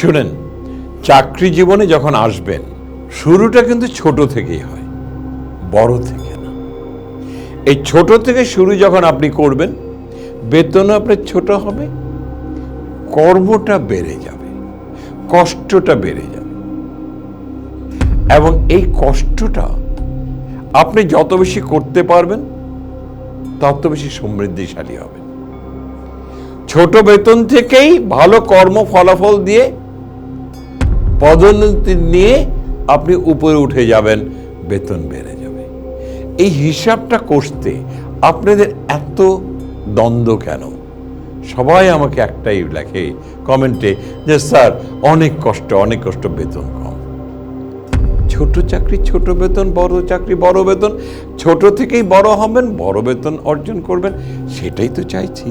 শুনেন, চাকরি জীবনে যখন আসবেন, শুরুটা কিন্তু ছোট থেকেই হয়, বড় থেকে না। এই ছোট থেকে শুরু যখন আপনি করবেন বেতনও আপনার ছোট হবে, কর্মটা বেড়ে যাবে, কষ্টটা বেড়ে যাবে। এবং এই কষ্টটা আপনি যত বেশি করতে পারবেন, তত বেশি সমৃদ্ধিশালী হবেন। ছোট বেতন থেকেই ভালো কর্ম ফলাফল দিয়ে পদোন্নতি নিয়ে আপনি উপরে উঠে যাবেন, বেতন বেড়ে যাবে। এই হিসাবটা করতে আপনাদের এত দ্বন্দ্ব কেন? সবাই আমাকে একটাই লেখে কমেন্টে যে, স্যার, অনেক কষ্ট অনেক কষ্ট, বেতন কম। ছোট চাকরি ছোট বেতন, বড় চাকরি বড় বেতন, ছোট থেকেই বড় হবেন, বড় বেতন অর্জন করবেন, সেটাই তো চাইছি।